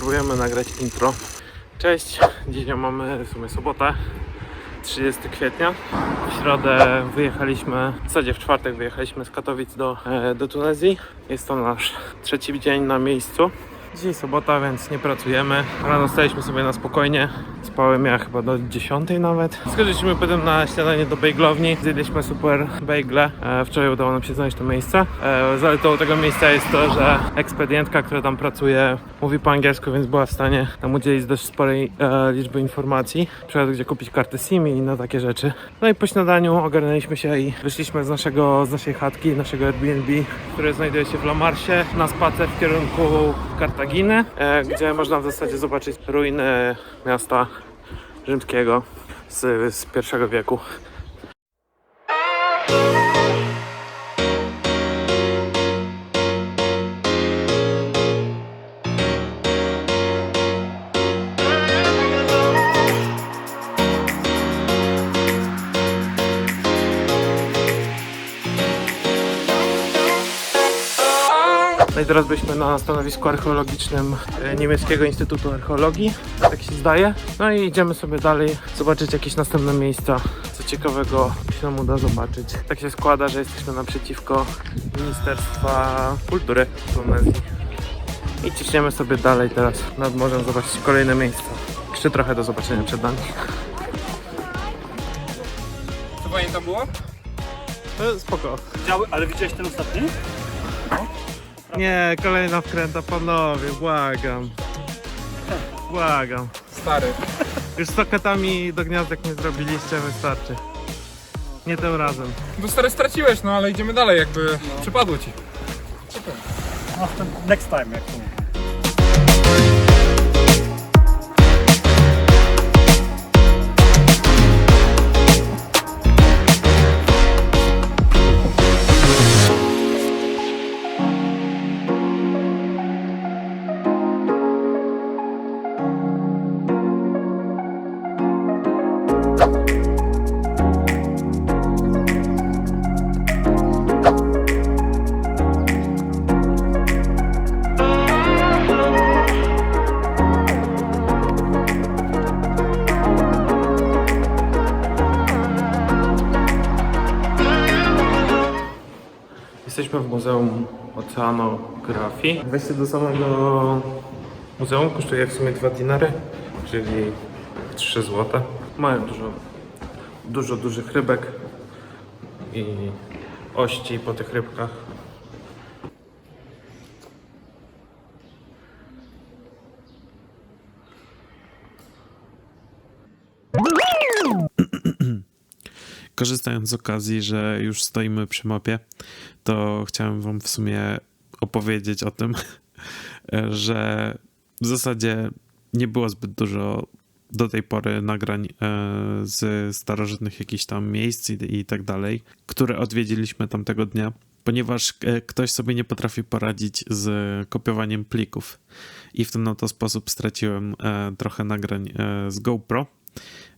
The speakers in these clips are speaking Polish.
spróbujemy nagrać intro. Cześć, dzisiaj mamy w sumie sobotę, 30 kwietnia. W środę wyjechaliśmy, w zasadzie w czwartek wyjechaliśmy z Katowic do, e, do Tunezji. Jest to nasz trzeci dzień na miejscu. Dzisiaj sobota, więc nie pracujemy. Rano staliśmy sobie na spokojnie. Spałem ja chyba do 10 nawet. Skoczyliśmy potem na śniadanie do bejglowni. Zjedliśmy super bejgle. E, wczoraj udało nam się znaleźć to miejsce. E, zaletą tego miejsca jest to, że ekspedientka, która tam pracuje, mówi po angielsku, więc była w stanie nam udzielić dość sporej e, liczby informacji. Przykład, gdzie kupić kartę SIM i inne takie rzeczy. No i po śniadaniu ogarnęliśmy się i wyszliśmy z, naszego, z naszej chatki, naszego Airbnb, które znajduje się w La Marsie, na spacer w kierunku Kartaginy, e, gdzie można w zasadzie zobaczyć ruiny miasta rzymskiego z, z pierwszego wieku. No i teraz byliśmy na stanowisku archeologicznym e, Niemieckiego Instytutu Archeologii, tak się zdaje. No i idziemy sobie dalej zobaczyć jakieś następne miejsca, co ciekawego się nam uda zobaczyć. Tak się składa, że jesteśmy naprzeciwko Ministerstwa Kultury w Tunezji. I ciśniemy sobie dalej teraz nad morzem zobaczyć kolejne miejsca. Jeszcze trochę do zobaczenia przed nami. Co fajnie tam było? To spoko. Działy, ale widziałeś ten ostatni? Nie, kolejna wkręta panowie, błagam. Błagam. Stary. Już z soketami do gniazdek nie zrobiliście, wystarczy. Nie tym razem. No stary straciłeś, no ale idziemy dalej, jakby przypadło ci. Następ- Next time, jak to mówię. Jesteśmy w Muzeum Oceanografii. Wejście do samego muzeum kosztuje w sumie 2 dinary, czyli 3 zł. Mają dużo, dużo dużych rybek i ości po tych rybkach. Korzystając z okazji, że już stoimy przy mapie, to chciałem Wam w sumie opowiedzieć o tym, że w zasadzie nie było zbyt dużo do tej pory nagrań e, z starożytnych jakichś tam miejsc i, i tak dalej, które odwiedziliśmy tamtego dnia, ponieważ e, ktoś sobie nie potrafi poradzić z kopiowaniem plików. I w ten oto sposób straciłem e, trochę nagrań z GoPro.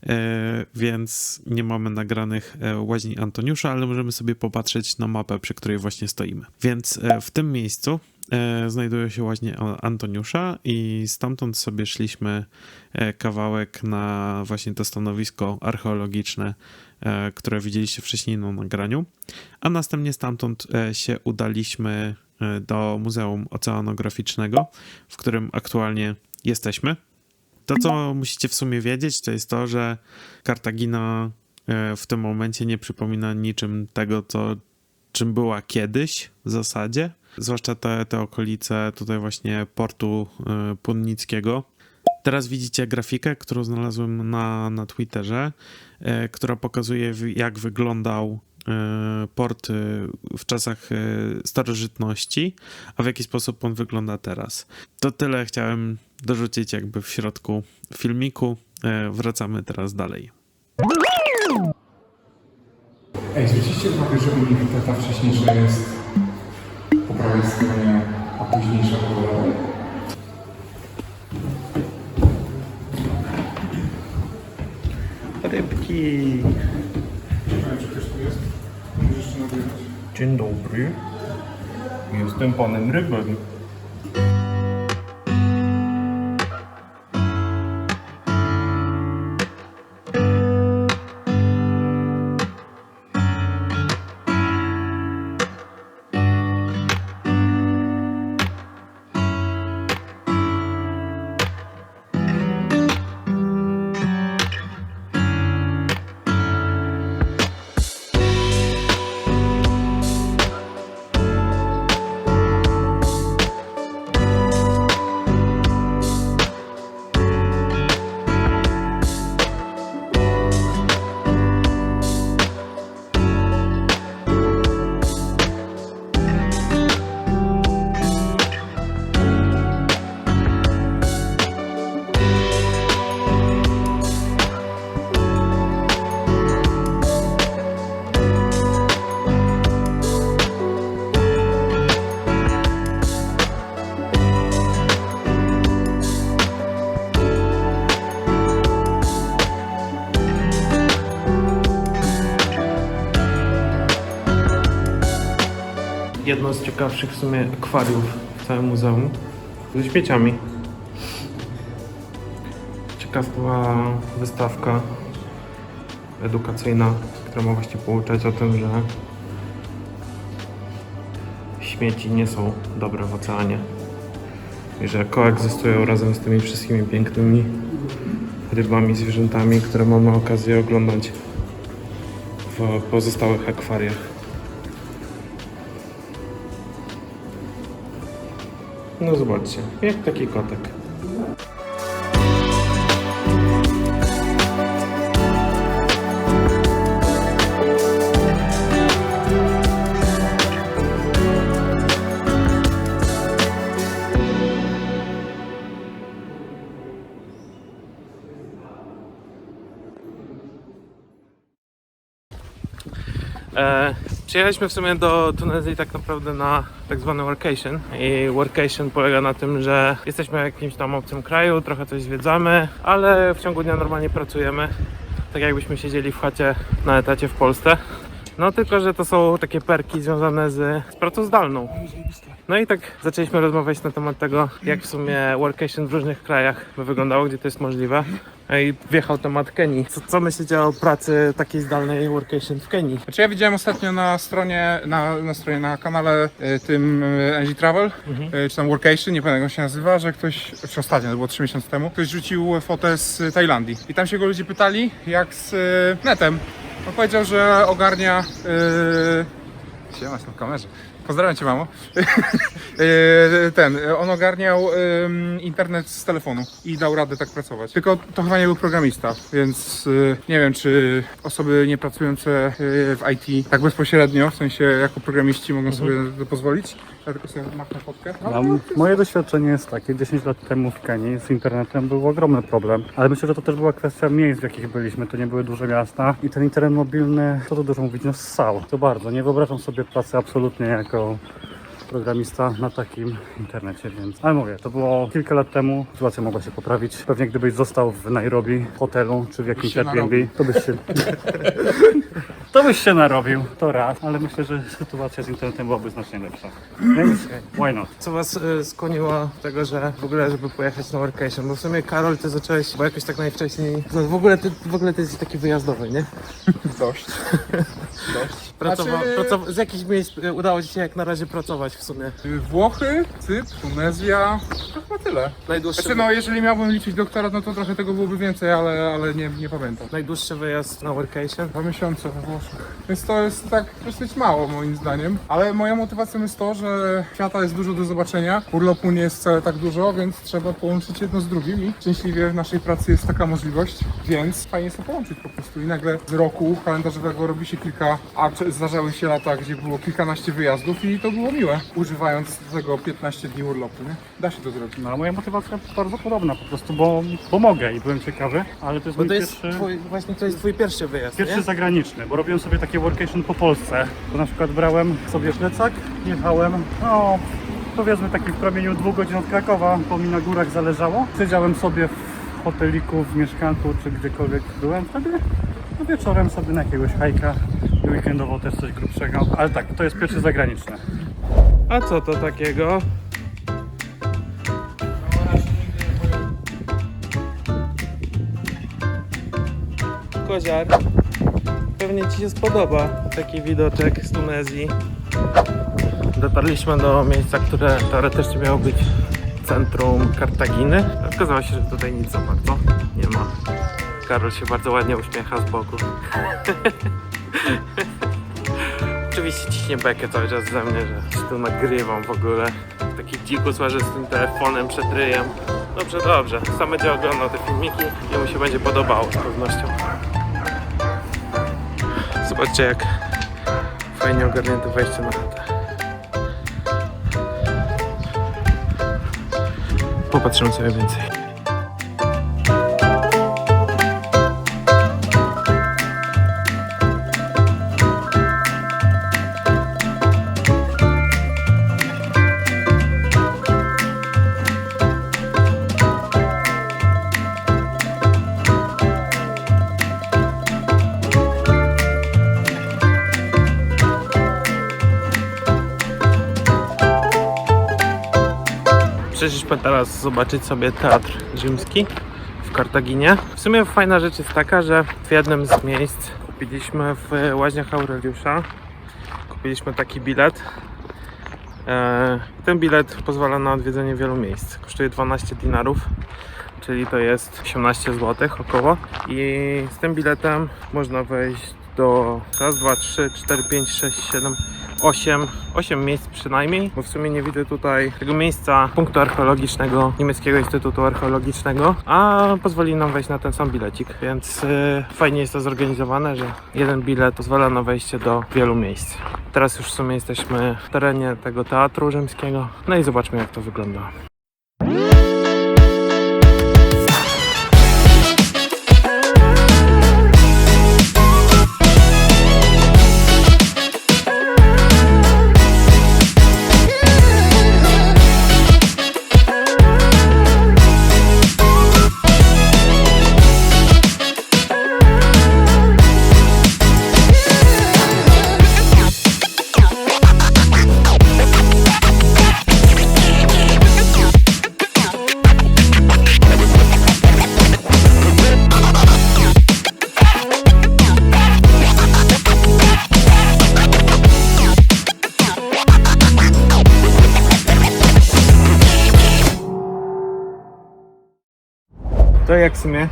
E, więc nie mamy nagranych e, łaźni Antoniusza, ale możemy sobie popatrzeć na mapę, przy której właśnie stoimy. Więc e, w tym miejscu e, znajdują się łaźnie Antoniusza i stamtąd sobie szliśmy kawałek na właśnie to stanowisko archeologiczne, które widzieliście wcześniej na nagraniu, a następnie stamtąd się udaliśmy do Muzeum Oceanograficznego, w którym aktualnie jesteśmy. To, co musicie w sumie wiedzieć, to jest to, że Kartagina e, w tym momencie nie przypomina niczym tego, co, czym była kiedyś w zasadzie. Zwłaszcza te, te okolice tutaj właśnie portu e, Punnickiego. Teraz widzicie grafikę, którą znalazłem na, na Twitterze, e, która pokazuje, jak wyglądał port w czasach starożytności, a w jaki sposób on wygląda teraz. To tyle chciałem dorzucić jakby w środku filmiku. E, Wracamy teraz dalej. Ej, zwróciliście uwagę, że u nich ta, ta wcześniejsza jest po prawej stronie, a późniejsza po lewej? Rybki. Ciekawe, czy ktoś tu jest? Może jeszcze nagrywać. Dzień dobry. Jestem panem rybem. Jedno z ciekawszych w sumie akwariów w całym muzeum. Ze śmieciami. Ciekawa wystawka edukacyjna, która ma właśnie pouczać o tym, że śmieci nie są dobre w oceanie i że koegzystują razem z tymi wszystkimi pięknymi rybami, zwierzętami, które mamy okazję oglądać w pozostałych akwariach. No zobaczcie, jak taki kotek. Przyjechaliśmy w sumie do Tunezji tak naprawdę na tak zwany workation i workation polega na tym, że jesteśmy w jakimś tam obcym kraju, trochę coś zwiedzamy, ale w ciągu dnia normalnie pracujemy, tak jakbyśmy siedzieli w chacie na etacie w Polsce. No tylko, że to są takie perki związane z, z pracą zdalną. No i tak zaczęliśmy rozmawiać na temat tego, jak w sumie workation w różnych krajach by wyglądało, gdzie to jest możliwe. No I wjechał temat Kenii. Co, co myślicie o pracy takiej zdalnej workation w Kenii? Znaczy ja widziałem ostatnio na stronie, na, na stronie, na kanale e, tym e, NG Travel, e, czy tam Workation, nie pamiętam jak on się nazywa, że ktoś, czy ostatnio, to było 3 miesiące temu, ktoś rzucił fotę z Tajlandii. I tam się go ludzie pytali, jak z e, netem. On powiedział, że ogarnia... E, Siema, na kamerze. Pozdrawiam cię, mamo. E, Ten, on ogarniał internet z telefonu i dał radę tak pracować. Tylko to chyba nie był programista, więc e, nie wiem, czy osoby nie pracujące e, w IT tak bezpośrednio, w sensie jako programiści mogą sobie to pozwolić. Ja tylko sobie machnę fotkę. Mam, moje doświadczenie jest takie, 10 lat temu w Kenii z internetem był ogromny problem, ale myślę, że to też była kwestia miejsc, w jakich byliśmy, to nie były duże miasta i ten internet mobilny, co tu dużo mówić, no ssał, to bardzo, nie wyobrażam sobie pracy absolutnie jako programista na takim internecie, więc... Ale mówię, to było kilka lat temu, sytuacja mogła się poprawić. Pewnie gdybyś został w Nairobi, w hotelu, czy w jakimś Airbnb, to byś się... to byś się narobił, to raz, ale myślę, że sytuacja z internetem byłaby znacznie lepsza. Więc why not? Co was y, skłoniło do tego, że w ogóle, żeby pojechać na workation? Bo w sumie Karol, ty zacząłeś, bo jakoś tak najwcześniej, no w ogóle ty, w ogóle ty jesteś taki wyjazdowy, nie? Dość. Dość. Pracowa, Znaczy- pracow, z jakich miejsc y, udało ci się jak na razie pracować w sumie? Włochy, Cypr, Tunezja, to chyba tyle. Najdłuższy, Znaczy no, jeżeli miałbym liczyć doktorat, no to trochę tego byłoby więcej, ale, ale nie, nie pamiętam. najdłuższy wyjazd na workation? Dwa miesiące we Włoszech. Więc to jest tak dosyć mało moim zdaniem. Ale moją motywacją jest to, że świata jest dużo do zobaczenia. Urlopu nie jest wcale tak dużo, więc trzeba połączyć jedno z drugim i szczęśliwie w naszej pracy jest taka możliwość, więc fajnie jest to połączyć po prostu. I nagle z roku kalendarzowego robi się kilka, a czy- zdarzały się lata, gdzie było kilkanaście wyjazdów i to było miłe, używając tego 15 dni urlopu, nie? Da się to zrobić. No, moja motywacja jest bardzo podobna po prostu, bo pomogę i byłem ciekawy, ale to jest Bo mój to jest pierwszy, twój, właśnie to jest twój pierwszy wyjazd, pierwszy nie? zagraniczny, bo robiłem sobie takie workation po Polsce. To na przykład brałem sobie plecak, jechałem, no powiedzmy taki w promieniu dwóch godzin od Krakowa, bo mi na górach zależało. Siedziałem sobie w hoteliku, w mieszkanku, czy gdziekolwiek byłem wtedy. No wieczorem sobie na jakiegoś hajka i weekendowo też coś grubszego. Ale tak, to jest pierwszy zagraniczny. A co to takiego? Koziar. Pewnie Ci się spodoba taki widoczek z Tunezji. Dotarliśmy do miejsca, które teoretycznie miało być centrum Kartaginy. Okazało się, że tutaj nic za bardzo nie ma. Karol się bardzo ładnie uśmiecha z boku. Oczywiście ciśnie bekę cały czas ze mnie, że tu nagrywam w ogóle. Taki dzikus łażę z tym telefonem przed ryjem. Dobrze, dobrze. Sam będzie oglądał te filmiki i mu się będzie podobało z pewnością. Zobaczcie jak fajnie ogarnięte wejście na chatę. Popatrzymy sobie więcej. Przyszliśmy teraz zobaczyć sobie teatr rzymski w Kartaginie. W sumie fajna rzecz jest taka, że w jednym z miejsc kupiliśmy w Łaźniach Aureliusza kupiliśmy taki bilet. E, ten bilet pozwala na odwiedzenie wielu miejsc. Kosztuje 12 dinarów, czyli to jest 18 zł około. I z tym biletem można wejść do raz, dwa, trzy, cztery, pięć, sześć, siedem, 8, 8 miejsc przynajmniej, bo w sumie nie widzę tutaj tego miejsca punktu archeologicznego Niemieckiego Instytutu Archeologicznego, a pozwoli nam wejść na ten sam bilecik, więc yy, fajnie jest to zorganizowane, że jeden bilet pozwala na wejście do wielu miejsc. Teraz już w sumie jesteśmy w terenie tego teatru rzymskiego, no i zobaczmy jak to wygląda. W sumie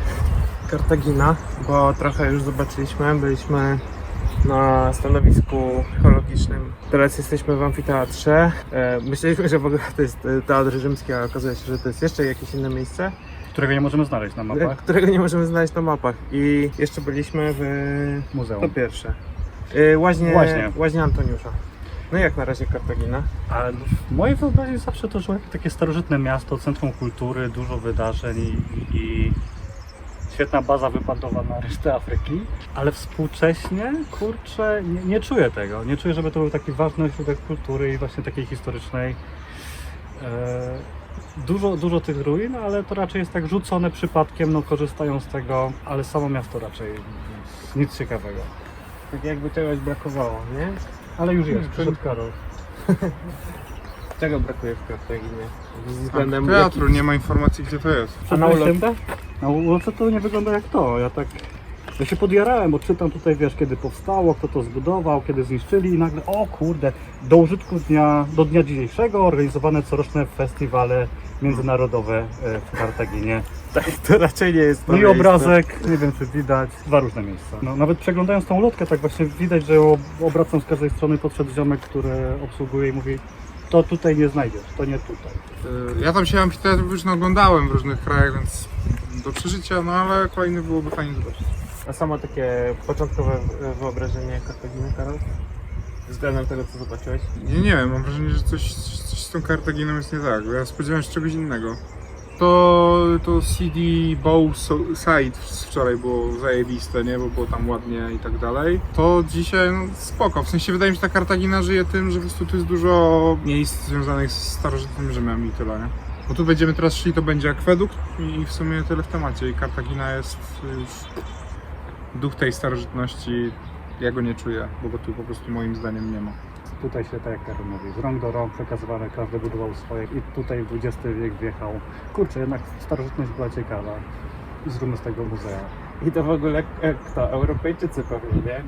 Kartagina, bo trochę już zobaczyliśmy, byliśmy na stanowisku archeologicznym. Teraz jesteśmy w amfiteatrze. E, Myśleliśmy, że w ogóle to jest e, teatr rzymski, a okazuje się, że to jest jeszcze jakieś inne miejsce, Którego nie możemy znaleźć na mapach. którego nie możemy znaleźć na mapach. I jeszcze byliśmy w... Muzeum. To pierwsze. E, Łaźnie, Łaźnie. Łaźnie Antoniusza. No i jak na razie Kartagina? Ale w mojej wyobraźni zawsze to żyło takie starożytne miasto, centrum kultury, dużo wydarzeń i, i, świetna baza wypadowa na resztę Afryki. Ale współcześnie, kurczę, nie, nie czuję tego. Nie czuję, żeby to był taki ważny ośrodek kultury i właśnie takiej historycznej. E, dużo, dużo tych ruin, ale to raczej jest tak rzucone przypadkiem, no korzystają z tego, ale samo miasto raczej nic, nic ciekawego. Tak jakby czegoś brakowało, nie? Ale już jest, przyszedł Karol. Czego brakuje w Kartaginie? Względem Teatru, nie ma informacji gdzie to jest. A na ulotce? Na ulotce to nie wygląda jak to. Ja tak. Ja się podjarałem, bo czytam tutaj, wiesz, kiedy powstało, kto to zbudował, kiedy zniszczyli i nagle, o kurde, do użytku dnia, do dnia dzisiejszego organizowane coroczne festiwale międzynarodowe e, w Kartaginie. Tak, to raczej nie jest to No i miejsce. obrazek, nie wiem czy widać, dwa różne miejsca. No, nawet przeglądając tą ulotkę, tak właśnie widać, że ją obracam z każdej strony, podszedł ziomek, który obsługuje i mówi, to tutaj nie znajdziesz, to nie tutaj. Y, Ja tam się amfiteatrów już oglądałem w różnych krajach, więc do przeżycia, no ale kolejny byłoby fajnie zobaczyć. A samo takie początkowe wyobrażenie Kartaginy, Karol? Względem tego, co zobaczyłeś? Nie, nie wiem, mam wrażenie, że coś, coś z tą Kartaginą jest nie tak, ja spodziewałem się czegoś innego. To, to CD Bow Side wczoraj było zajebiste, nie? Bo było tam ładnie i tak dalej. To dzisiaj no, spoko. W sensie wydaje mi się, że ta Kartagina żyje tym, że po prostu tu jest dużo miejsc związanych z starożytnym Rzymem i tyle, nie? Bo tu będziemy teraz szli, to będzie akwedukt i w sumie tyle w temacie. I Kartagina jest już duch tej starożytności. Ja go nie czuję, bo go tu po prostu moim zdaniem nie ma. Tutaj się, tak jak Karol mówi, z rąk do rąk przekazywane, każdy budował swoje i tutaj XX wiek wjechał. Kurczę, jednak starożytność była ciekawa. Zróbmy z tego muzea. I to w ogóle e, kto? Europejczycy pewnie, nie?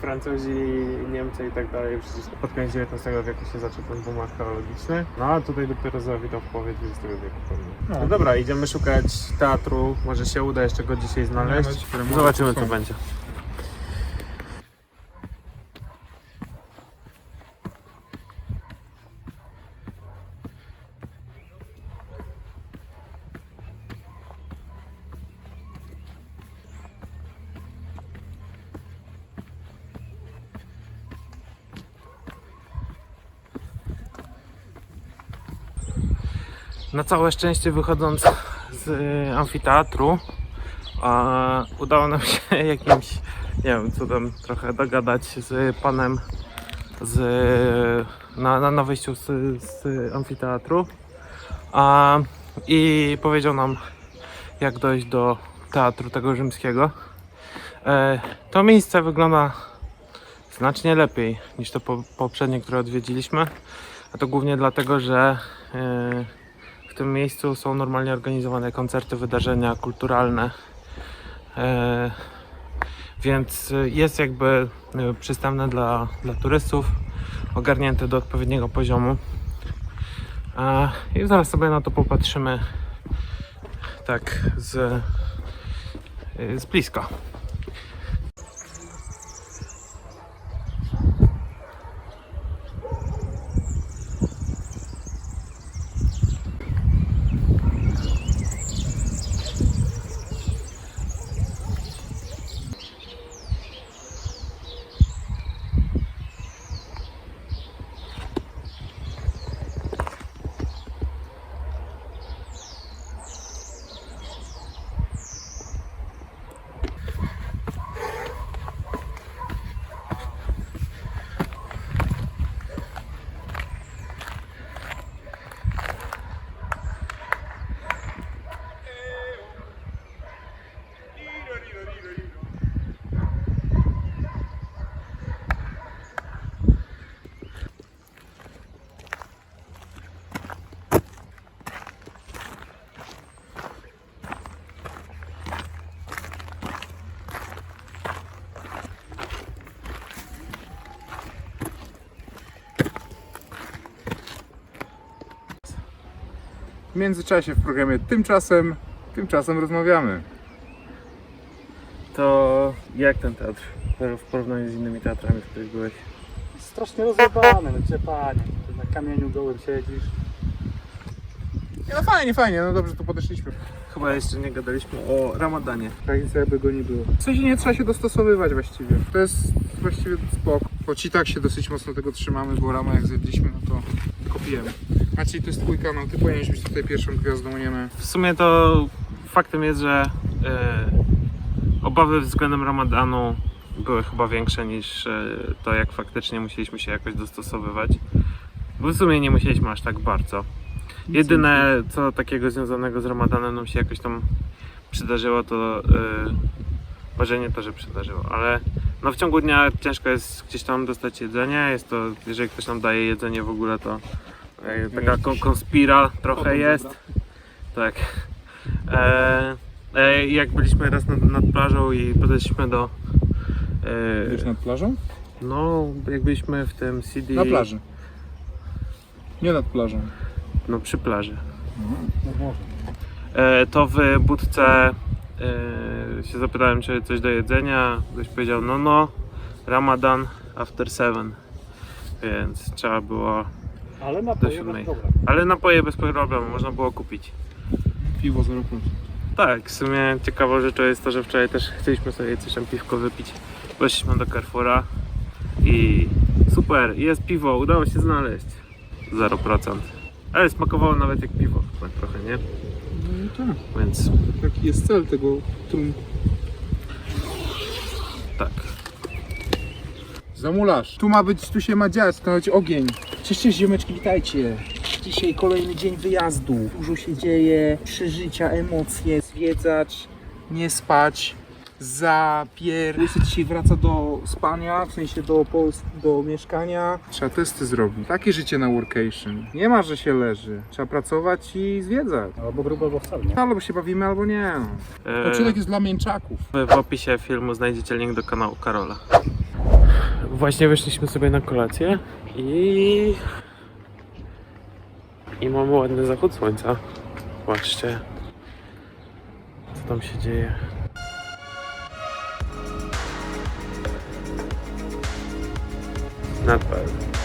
Francuzi, Niemcy i tak dalej. Przecież pod koniec XIX wieku się zaczął ten boom archeologiczny. No a tutaj dopiero zawitał w połowie XX wieku pewnie. No dobra, idziemy szukać teatru. Może się uda jeszcze go dzisiaj znaleźć. Zobaczymy co będzie. Na całe szczęście wychodząc z y, amfiteatru a, udało nam się jakimś, nie wiem, cudem trochę dogadać z panem z, na, na, na wyjściu z, z amfiteatru a, i powiedział nam jak dojść do teatru tego rzymskiego. E, to miejsce wygląda znacznie lepiej niż to po, poprzednie, które odwiedziliśmy, a to głównie dlatego, że e, tym miejscu są normalnie organizowane koncerty, wydarzenia kulturalne. E, więc jest jakby e, przystępne dla, dla turystów, ogarnięte do odpowiedniego poziomu. E, I zaraz sobie na to popatrzymy tak z, z bliska. W międzyczasie w programie Tymczasem, tymczasem rozmawiamy. To jak ten teatr w porównaniu z innymi teatrami, w których byłeś? Strasznie rozjebane, no cię panie. Ty na kamieniu gołym siedzisz. Nie, No fajnie, fajnie, no dobrze, to podeszliśmy. Chyba jeszcze nie gadaliśmy o Ramadanie. Granicy jakby go nie było. W sensie nie trzeba się dostosowywać właściwie. To jest właściwie spoko. Choć i tak się dosyć mocno tego trzymamy, bo ramę jak zjedliśmy, no to kopiemy. Maciej, to jest twój kanał, ty powinieneś być tutaj pierwszą gwiazdą, nie my. W sumie to faktem jest, że e, obawy względem Ramadanu były chyba większe niż e, to, jak faktycznie musieliśmy się jakoś dostosowywać. Bo w sumie nie musieliśmy aż tak bardzo. Jedyne co takiego związanego z Ramadanem nam się jakoś tam przydarzyło, to yy, może nie to, że przydarzyło, ale no w ciągu dnia ciężko jest gdzieś tam dostać jedzenie. Jest to, jeżeli ktoś nam daje jedzenie w ogóle, to e, taka kon- konspira trochę jest. Tak. E, e, jak byliśmy raz nad, nad plażą i podeszliśmy do. E, nad plażą? no, jak byliśmy w tym CD. Na plaży. Nie nad plażą. No, przy plaży. No. E, to w budce e, się zapytałem, czy coś do jedzenia. Ktoś powiedział, no no, Ramadan after seven. Więc trzeba było. Ale na Do to siódmej. dobra. Ale napoje bez problemu można było kupić. Piwo 0%. Tak, w sumie ciekawą rzeczą jest to, że wczoraj też chcieliśmy sobie coś tam piwko wypić. Poszliśmy do Carrefoura i super, jest piwo, udało się znaleźć. 0%. Ale smakowało nawet jak piwo, tak trochę, nie? No tak, Więc taki jest cel tego trunku. tak. Zamulasz. Tu ma być, tu się ma dziać, to ma być ogień. Cześć, cześć ziomeczki, witajcie. Dzisiaj kolejny dzień wyjazdu. Dużo się dzieje, przeżycia, emocje, zwiedzać. Nie spać. Zapier... Łysy dzisiaj wraca do spania, w sensie do, Pols- do mieszkania. Trzeba testy zrobić. Takie życie na workation. Nie ma, że się leży. Trzeba pracować i zwiedzać. Albo grubo, albo wcale nie. Albo się bawimy, albo nie. E, Odcinek jest dla mięczaków. w opisie filmu znajdziecie link do kanału Karola. Właśnie wyszliśmy sobie na kolację i... I mamy ładny zachód słońca. Patrzcie, co tam się dzieje. Not bad.